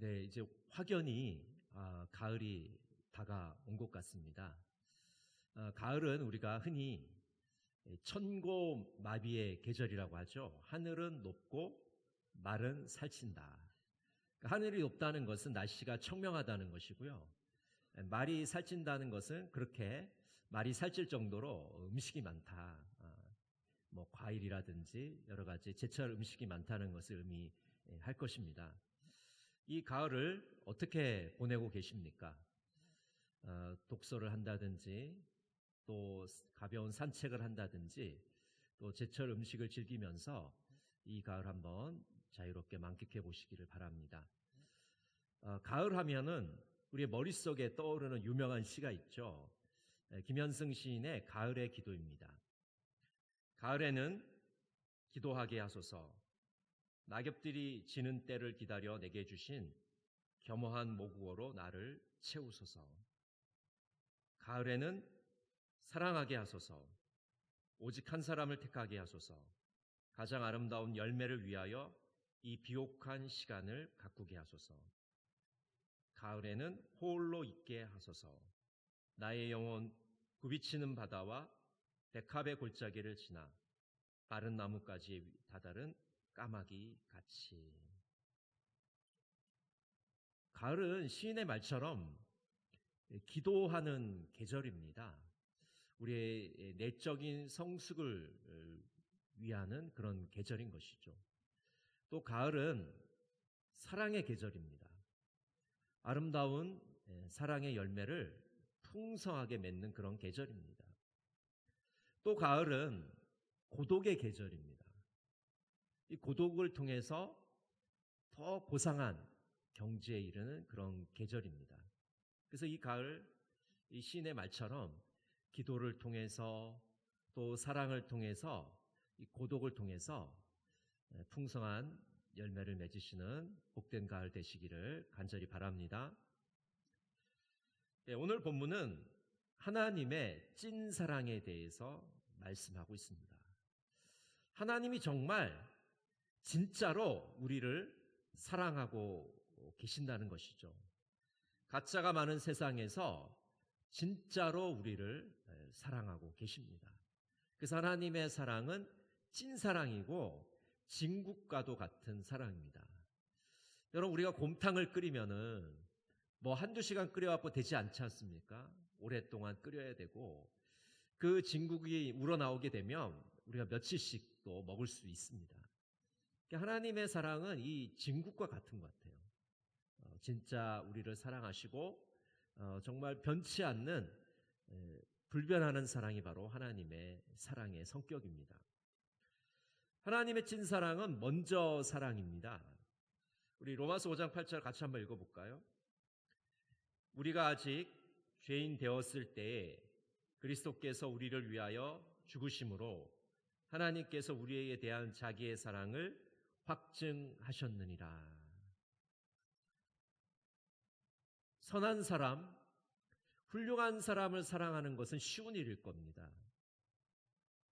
네, 이제 확연히 아, 가을이 다가온 것 같습니다. 아, 가을은 우리가 흔히 천고마비의 계절이라고 하죠. 하늘은 높고 말은 살찐다. 그러니까 하늘이 높다는 것은 날씨가 청명하다는 것이고요. 말이 살찐다는 것은 그렇게 말이 살찔 정도로 음식이 많다. 아, 뭐 과일이라든지 여러 가지 제철 음식이 많다는 것을 의미할 것입니다. 이 가을을 어떻게 보내고 계십니까? 어, 독서를 한다든지 또 가벼운 산책을 한다든지 또 제철 음식을 즐기면서 이 가을 한번 자유롭게 만끽해 보시기를 바랍니다. 어, 가을 하면은 우리의 머릿속에 떠오르는 유명한 시가 있죠. 김현승 시인의 가을의 기도입니다. 가을에는 기도하게 하소서 낙엽들이 지는 때를 기다려 내게 주신 겸허한 모국어로 나를 채우소서. 가을에는 사랑하게 하소서. 오직 한 사람을 택하게 하소서. 가장 아름다운 열매를 위하여 이 비옥한 시간을 가꾸게 하소서. 가을에는 홀로 있게 하소서. 나의 영혼 굽이치는 바다와 백합의 골짜기를 지나 바른 나무까지 다다른 까마귀 같이. 가을은 시인의 말처럼 기도하는 계절입니다. 우리의 내적인 성숙을 위하는 그런 계절인 것이죠. 또 가을은 사랑의 계절입니다. 아름다운 사랑의 열매를 풍성하게 맺는 그런 계절입니다. 또 가을은 고독의 계절입니다. 이 고독을 통해서 더 고상한 경지에 이르는 그런 계절입니다. 그래서 이 가을 이 시인의 말처럼 기도를 통해서 또 사랑을 통해서 이 고독을 통해서 풍성한 열매를 맺으시는 복된 가을 되시기를 간절히 바랍니다. 네, 오늘 본문은 하나님의 찐 사랑에 대해서 말씀하고 있습니다. 하나님이 정말 진짜로 우리를 사랑하고 계신다는 것이죠. 가짜가 많은 세상에서 진짜로 우리를 사랑하고 계십니다. 그래서 하나님의 사랑은 찐사랑이고 진국과도 같은 사랑입니다. 여러분, 우리가 곰탕을 끓이면은 뭐 한두 시간 끓여갖고 되지 않지 않습니까? 오랫동안 끓여야 되고 그 진국이 우러나오게 되면 우리가 며칠씩 또 먹을 수 있습니다. 그러니까 하나님의 사랑은 이 진국과 같은 것 같아요. 어, 진짜 우리를 사랑하시고 어, 정말 변치 않는 불변하는 사랑이 바로 하나님의 사랑의 성격입니다. 하나님의 찐 사랑은 먼저 사랑입니다. 우리 로마서 5장 8절 같이 한번 읽어볼까요? 우리가 아직 죄인 되었을 때에 그리스도께서 우리를 위하여 죽으심으로 하나님께서 우리에게 대한 자기의 사랑을 확증하셨느니라. 선한 사람, 훌륭한 사람을 사랑하는 것은 쉬운 일일 겁니다.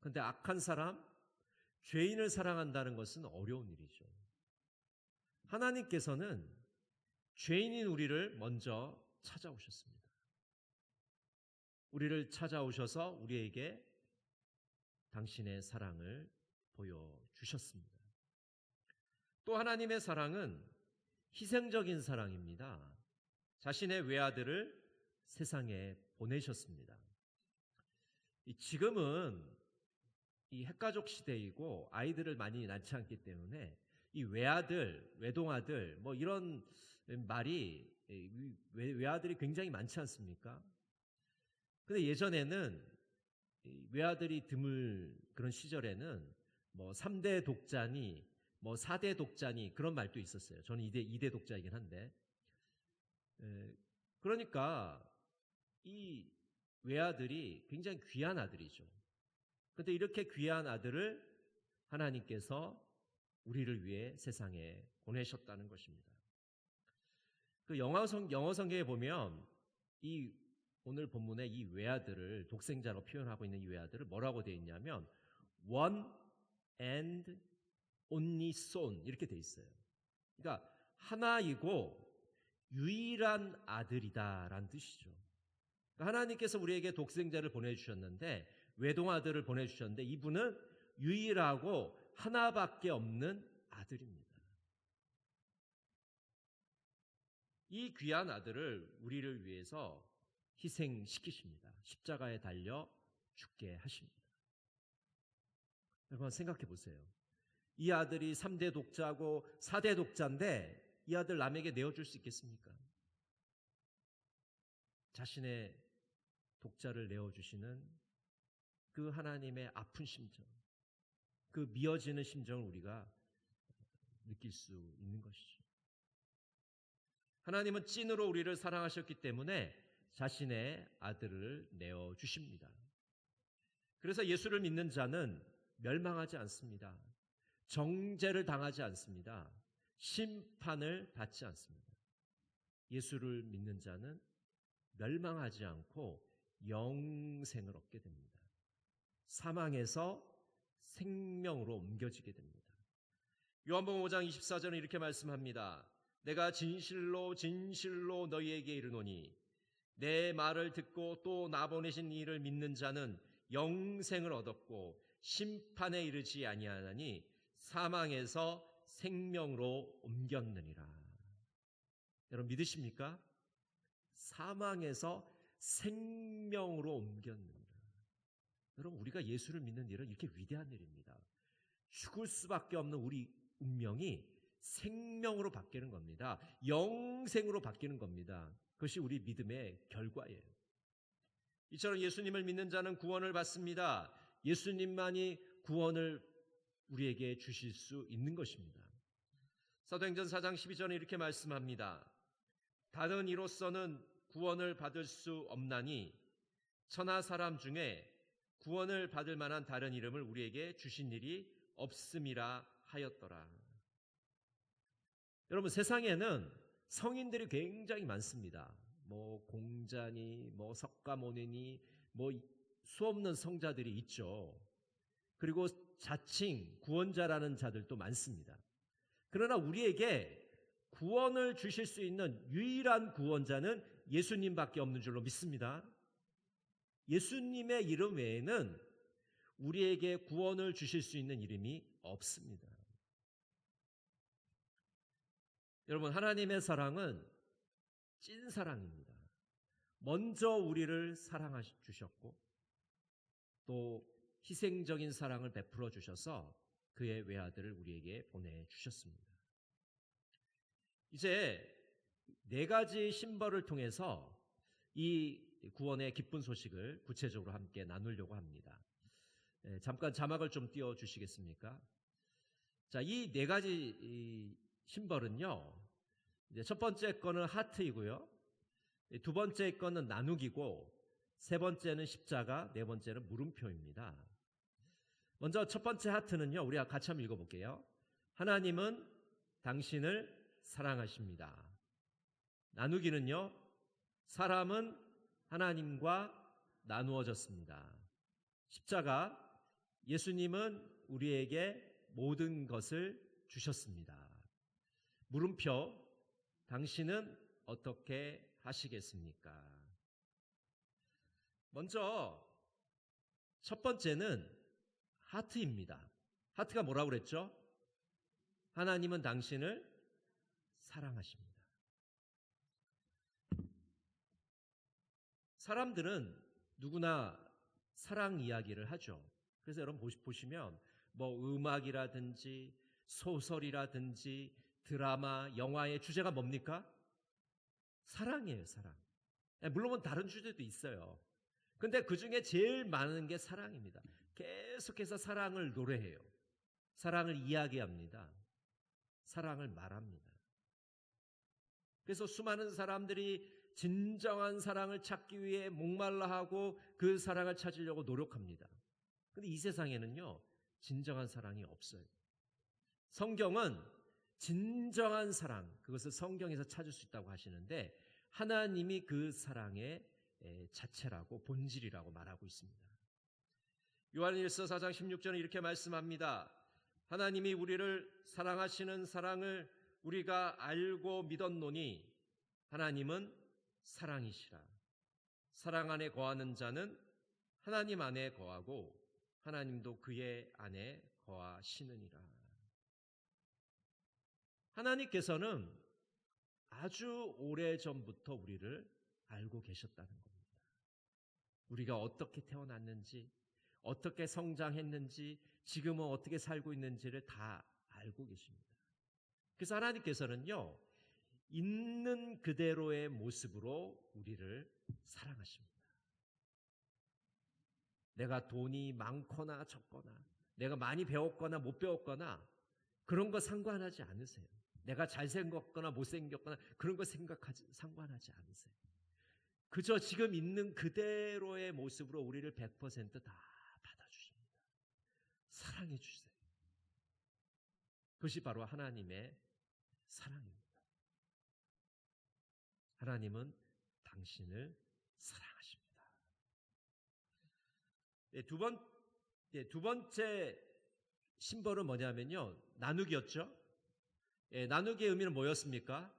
그런데 악한 사람, 죄인을 사랑한다는 것은 어려운 일이죠. 하나님께서는 죄인인 우리를 먼저 찾아오셨습니다. 우리를 찾아오셔서 우리에게 당신의 사랑을 보여주셨습니다. 또 하나님의 사랑은 희생적인 사랑입니다. 자신의 외아들을 세상에 보내셨습니다. 지금은 이 핵가족 시대이고 아이들을 많이 낳지 않기 때문에 이 외아들, 외동아들 뭐 이런 말이 외아들이 굉장히 많지 않습니까? 근데 예전에는 외아들이 드물 그런 시절에는 뭐 3대 독자니 뭐 4대 독자니 그런 말도 있었어요. 저는 2대, 2대 독자이긴 한데. 에, 그러니까 이 외아들이 굉장히 귀한 아들이죠. 근데 이렇게 귀한 아들을 하나님께서 우리를 위해 세상에 보내셨다는 것입니다. 그 영어, 성, 영어 성경에 보면 이 오늘 본문에 이 외아들을 독생자로 표현하고 있는 이 외아들을 뭐라고 되어 있냐면 one and only son 이렇게 돼 있어요. 그러니까 하나이고 유일한 아들이다라는 뜻이죠. 그러니까 하나님께서 우리에게 독생자를 보내주셨는데 외동아들을 보내주셨는데 이분은 유일하고 하나밖에 없는 아들입니다. 이 귀한 아들을 우리를 위해서 희생시키십니다. 십자가에 달려 죽게 하십니다. 여러분 생각해 보세요. 이 아들이 3대 독자고 4대 독자인데 이 아들 남에게 내어줄 수 있겠습니까? 자신의 독자를 내어주시는 그 하나님의 아픈 심정, 그 미어지는 심정을 우리가 느낄 수 있는 것이죠. 하나님은 찐으로 우리를 사랑하셨기 때문에 자신의 아들을 내어 주십니다. 그래서 예수를 믿는 자는 멸망하지 않습니다. 정죄를 당하지 않습니다. 심판을 받지 않습니다. 예수를 믿는 자는 멸망하지 않고 영생을 얻게 됩니다. 사망에서 생명으로 옮겨지게 됩니다. 요한복음 5장 24절은 이렇게 말씀합니다. 내가 진실로 진실로 너희에게 이르노니 내 말을 듣고 또 나 보내신 이를 믿는 자는 영생을 얻었고 심판에 이르지 아니하나니 사망에서 생명으로 옮겼느니라. 여러분 믿으십니까? 사망에서 생명으로 옮겼느니라. 여러분 우리가 예수를 믿는 일은 이렇게 위대한 일입니다. 죽을 수밖에 없는 우리 운명이 생명으로 바뀌는 겁니다. 영생으로 바뀌는 겁니다. 그것이 우리 믿음의 결과예요. 이처럼 예수님을 믿는 자는 구원을 받습니다. 예수님만이 구원을 우리에게 주실 수 있는 것입니다. 사도행전 4장 12절에 이렇게 말씀합니다. 다른 이로서는 구원을 받을 수 없나니 천하 사람 중에 구원을 받을 만한 다른 이름을 우리에게 주신 일이 없음이라 하였더라. 여러분 세상에는 성인들이 굉장히 많습니다. 뭐 공자니 뭐 석가모니니 뭐 수없는 성자들이 있죠. 그리고 자칭 구원자라는 자들도 많습니다. 그러나 우리에게 구원을 주실 수 있는 유일한 구원자는 예수님밖에 없는 줄로 믿습니다. 예수님의 이름 외에는 우리에게 구원을 주실 수 있는 이름이 없습니다. 여러분, 하나님의 사랑은 찐 사랑입니다. 먼저 우리를 사랑하 주셨고, 또 희생적인 사랑을 베풀어 주셔서 그의 외아들을 우리에게 보내주셨습니다. 이제 네 가지 심벌을 통해서 이 구원의 기쁜 소식을 구체적으로 함께 나누려고 합니다. 예, 잠깐 자막을 좀 띄워 주시겠습니까? 자, 이 네 가지 심벌은요. 첫 번째 거는 하트이고요. 두 번째 거는 나누기고 세 번째는 십자가, 네 번째는 물음표입니다. 먼저 첫 번째 하트는요. 우리가 같이 한번 읽어볼게요. 하나님은 당신을 사랑하십니다. 나누기는요. 사람은 하나님과 나누어졌습니다. 십자가 예수님은 우리에게 모든 것을 주셨습니다. 물음표 당신은 어떻게 하시겠습니까? 먼저 첫 번째는 하트입니다. 하트가 뭐라고 그랬죠? 하나님은 당신을 사랑하십니다. 사람들은 누구나 사랑 이야기를 하죠. 그래서 여러분 보시면 뭐 음악이라든지 소설이라든지 드라마, 영화의 주제가 뭡니까? 사랑이에요, 사랑. 예, 물론 다른 주제도 있어요. 근데 그 중에 제일 많은 게 사랑입니다. 계속해서 사랑을 노래해요. 사랑을 이야기합니다. 사랑을 말합니다. 그래서 수많은 사람들이 진정한 사랑을 찾기 위해 목말라 하고 그 사랑을 찾으려고 노력합니다. 근데 이 세상에는요, 진정한 사랑이 없어요. 성경은 진정한 사랑, 그것을 성경에서 찾을 수 있다고 하시는데, 하나님이 그 사랑의 자체라고, 본질이라고 말하고 있습니다. 요한일서 4장 16절은 이렇게 말씀합니다. 하나님이 우리를 사랑하시는 사랑을 우리가 알고 믿었노니 하나님은 사랑이시라. 사랑 안에 거하는 자는 하나님 안에 거하고 하나님도 그의 안에 거하시느니라. 하나님께서는 아주 오래 전부터 우리를 알고 계셨다는 겁니다. 우리가 어떻게 태어났는지, 어떻게 성장했는지, 지금은 어떻게 살고 있는지를 다 알고 계십니다. 그래서 하나님께서는요, 있는 그대로의 모습으로 우리를 사랑하십니다. 내가 돈이 많거나 적거나, 내가 많이 배웠거나 못 배웠거나, 그런 거 상관하지 않으세요. 내가 잘생겼거나 못생겼거나 그런 거 생각하지, 상관하지 않으세요. 그저 지금 있는 그대로의 모습으로 우리를 100%다 받아주십니다. 사랑해 주세요. 그것이 바로 하나님의 사랑입니다. 하나님은 당신을 사랑하십니다. 네, 두 번, 네, 두 번째 심벌은 뭐냐면요. 나누기였죠. 예, 나누기의 의미는 뭐였습니까?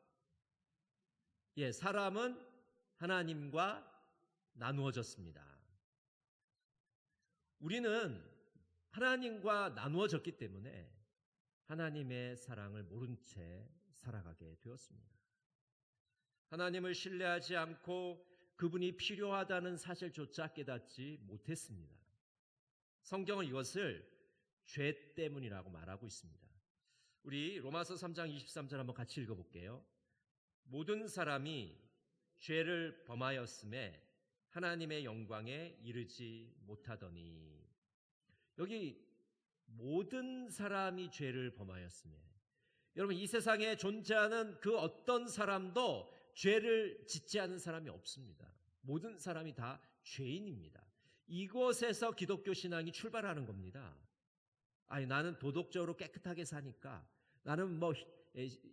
예, 사람은 하나님과 나누어졌습니다. 우리는 하나님과 나누어졌기 때문에 하나님의 사랑을 모른 채 살아가게 되었습니다. 하나님을 신뢰하지 않고 그분이 필요하다는 사실조차 깨닫지 못했습니다. 성경은 이것을 죄 때문이라고 말하고 있습니다. 우리 로마서 3장 23절 한번 같이 읽어볼게요. 모든 사람이 죄를 범하였음에 하나님의 영광에 이르지 못하더니 여기 모든 사람이 죄를 범하였음에 여러분 이 세상에 존재하는 그 어떤 사람도 죄를 짓지 않은 사람이 없습니다. 모든 사람이 다 죄인입니다. 이곳에서 기독교 신앙이 출발하는 겁니다. 아니 나는 도덕적으로 깨끗하게 사니까 나는 뭐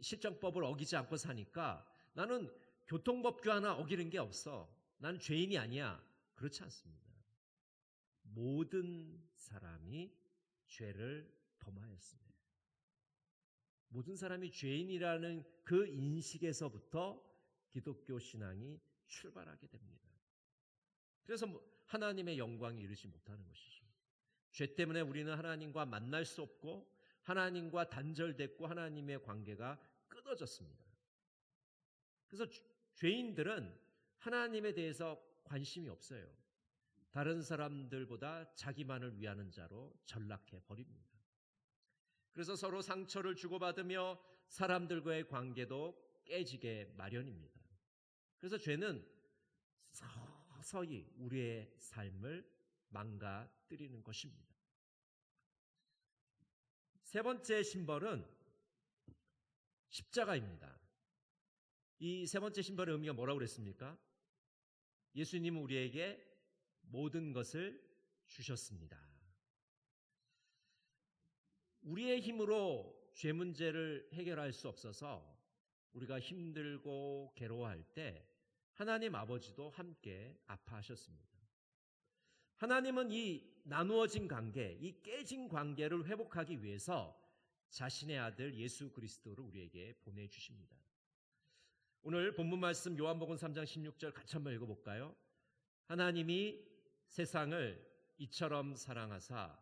실정법을 어기지 않고 사니까 나는 교통법규 하나 어기는 게 없어. 나는 죄인이 아니야. 그렇지 않습니다. 모든 사람이 죄를 범하였습니다. 모든 사람이 죄인이라는 그 인식에서부터 기독교 신앙이 출발하게 됩니다. 그래서 뭐 하나님의 영광이 이르지 못하는 것이죠. 죄 때문에 우리는 하나님과 만날 수 없고 하나님과 단절됐고 하나님의 관계가 끊어졌습니다. 그래서 죄인들은 하나님에 대해서 관심이 없어요. 다른 사람들보다 자기만을 위하는 자로 전락해 버립니다. 그래서 서로 상처를 주고받으며 사람들과의 관계도 깨지게 마련입니다. 그래서 죄는 서서히 우리의 삶을 망가뜨리는 것입니다. 세 번째 심벌은 십자가입니다. 이 세 번째 심벌의 의미가 뭐라고 그랬습니까? 예수님은 우리에게 모든 것을 주셨습니다. 우리의 힘으로 죄 문제를 해결할 수 없어서 우리가 힘들고 괴로워할 때 하나님 아버지도 함께 아파하셨습니다. 하나님은 이 나누어진 관계, 이 깨진 관계를 회복하기 위해서 자신의 아들 예수 그리스도를 우리에게 보내주십니다. 오늘 본문 말씀 요한복음 3장 16절 같이 한번 읽어볼까요? 하나님이 세상을 이처럼 사랑하사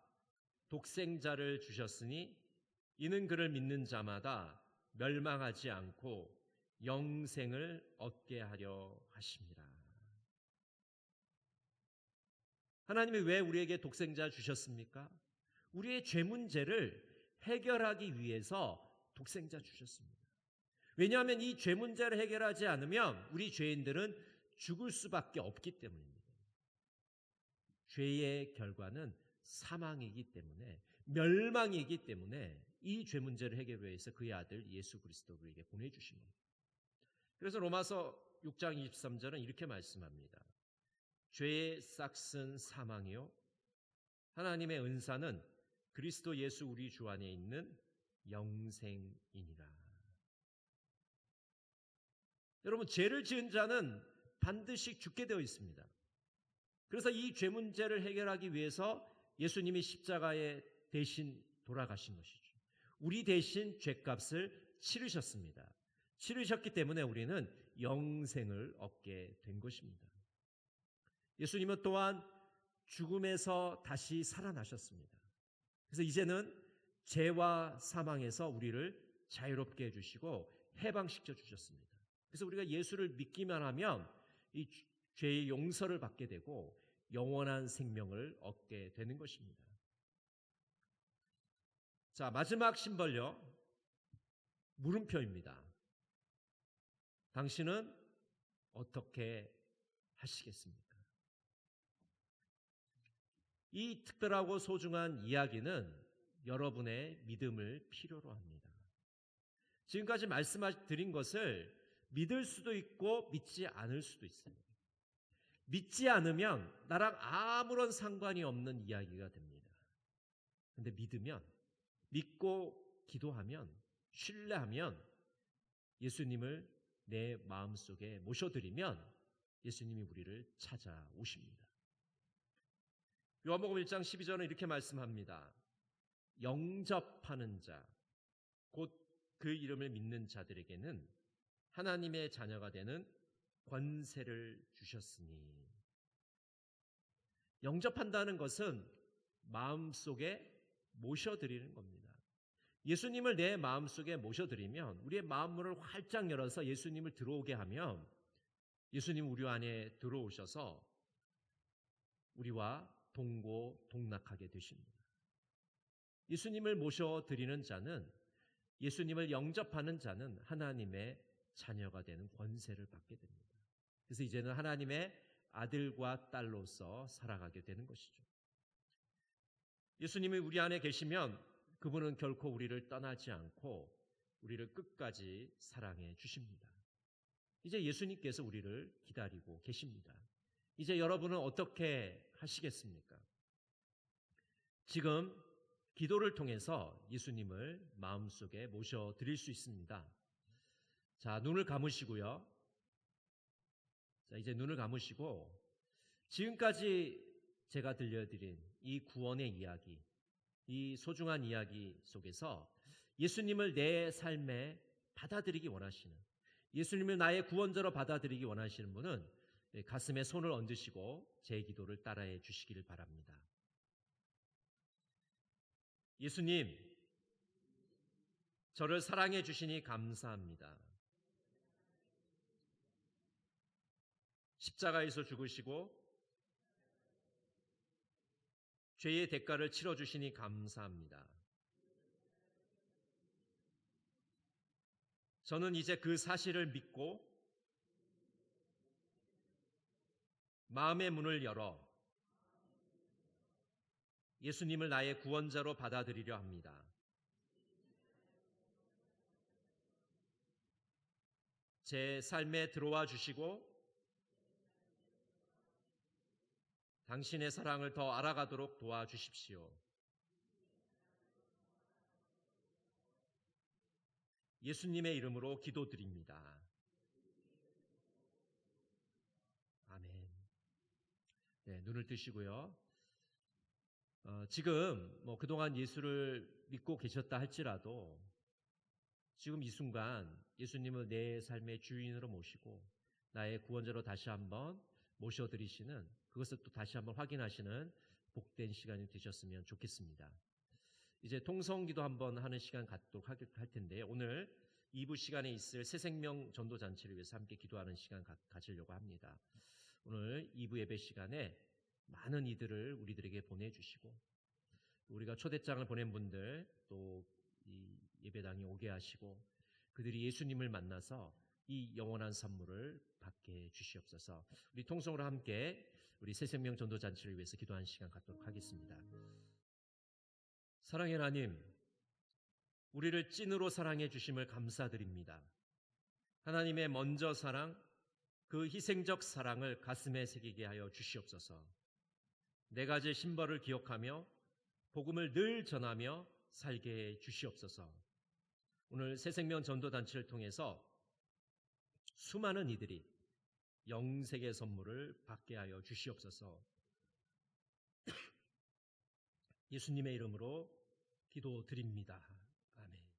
독생자를 주셨으니 이는 그를 믿는 자마다 멸망하지 않고 영생을 얻게 하려 하십니다. 하나님이 왜 우리에게 독생자 주셨습니까? 우리의 죄 문제를 해결하기 위해서 독생자 주셨습니다. 왜냐하면 이 죄 문제를 해결하지 않으면 우리 죄인들은 죽을 수밖에 없기 때문입니다. 죄의 결과는 사망이기 때문에 멸망이기 때문에 이 죄 문제를 해결하기 위해서 그의 아들 예수 그리스도를 우리에게 보내주신 겁니다. 그래서 로마서 6장 23절은 이렇게 말씀합니다. 죄의 싹슨 사망이요. 하나님의 은사는 그리스도 예수 우리 주 안에 있는 영생이니라. 여러분, 죄를 지은 자는 반드시 죽게 되어 있습니다. 그래서 이 죄 문제를 해결하기 위해서 예수님이 십자가에 대신 돌아가신 것이죠. 우리 대신 죄값을 치르셨습니다. 치르셨기 때문에 우리는 영생을 얻게 된 것입니다. 예수님은 또한 죽음에서 다시 살아나셨습니다. 그래서 이제는 죄와 사망에서 우리를 자유롭게 해주시고 해방시켜 주셨습니다. 그래서 우리가 예수를 믿기만 하면 이 죄의 용서를 받게 되고 영원한 생명을 얻게 되는 것입니다. 자, 마지막 심벌려 물음표입니다. 당신은 어떻게 하시겠습니까? 이 특별하고 소중한 이야기는 여러분의 믿음을 필요로 합니다. 지금까지 말씀드린 것을 믿을 수도 있고 믿지 않을 수도 있어요. 믿지 않으면 나랑 아무런 상관이 없는 이야기가 됩니다. 근데 믿으면, 믿고 기도하면, 신뢰하면 예수님을 내 마음속에 모셔드리면 예수님이 우리를 찾아오십니다. 요한복음 1장 12절은 이렇게 말씀합니다. 영접하는 자, 곧 그 이름을 믿는 자들에게는 하나님의 자녀가 되는 권세를 주셨으니. 영접한다는 것은 마음속에 모셔드리는 겁니다. 예수님을 내 마음속에 모셔드리면 우리의 마음문을 활짝 열어서 예수님을 들어오게 하면 예수님 우리 안에 들어오셔서 우리와 동고 동락하게 되십니다. 예수님을 모셔드리는 자는 예수님을 영접하는 자는 하나님의 자녀가 되는 권세를 받게 됩니다. 그래서 이제는 하나님의 아들과 딸로서 살아가게 되는 것이죠. 예수님이 우리 안에 계시면 그분은 결코 우리를 떠나지 않고 우리를 끝까지 사랑해 주십니다. 이제 예수님께서 우리를 기다리고 계십니다. 이제 여러분은 어떻게 하시겠습니까? 지금 기도를 통해서 예수님을 마음속에 모셔 드릴 수 있습니다. 자, 눈을 감으시고요. 자, 이제 눈을 감으시고 지금까지 제가 들려드린 이 구원의 이야기, 이 소중한 이야기 속에서 예수님을 내 삶에 받아들이기 원하시는 예수님을 나의 구원자로 받아들이기 원하시는 분은 가슴에 손을 얹으시고 제 기도를 따라해 주시기를 바랍니다. 예수님, 저를 사랑해 주시니 감사합니다. 십자가에서 죽으시고 죄의 대가를 치러 주시니 감사합니다. 저는 이제 그 사실을 믿고 마음의 문을 열어 예수님을 나의 구원자로 받아들이려 합니다. 제 삶에 들어와 주시고 당신의 사랑을 더 알아가도록 도와주십시오. 예수님의 이름으로 기도드립니다. 아멘. 네, 눈을 뜨시고요. 어, 지금 뭐 그동안 예수를 믿고 계셨다 할지라도 지금 이 순간 예수님을 내 삶의 주인으로 모시고 나의 구원자로 다시 한번 모셔드리시는 그것을 또 다시 한번 확인하시는 복된 시간이 되셨으면 좋겠습니다. 이제 통성기도 한번 하는 시간 갖도록 할 텐데 오늘 2부 시간에 있을 새 생명 전도 잔치를 위해서 함께 기도하는 시간 가지려고 합니다. 오늘 2부 예배 시간에 많은 이들을 우리들에게 보내주시고 우리가 초대장을 보낸 분들 또이 예배당에 오게 하시고 그들이 예수님을 만나서 이 영원한 선물을 받게 주시옵소서. 우리 통성으로 함께 우리 새생명 전도 잔치를 위해서 기도하는 시간 갖도록 하겠습니다. 사랑의 하나님, 우리를 찐으로 사랑해 주심을 감사드립니다. 하나님의 먼저 사랑, 그 희생적 사랑을 가슴에 새기게 하여 주시옵소서. 네 가지 신벌을 기억하며 복음을 늘 전하며 살게 해 주시옵소서. 오늘 새생명 전도 단체를 통해서 수많은 이들이 영색의 선물을 받게 하여 주시옵소서. 예수님의 이름으로 기도드립니다.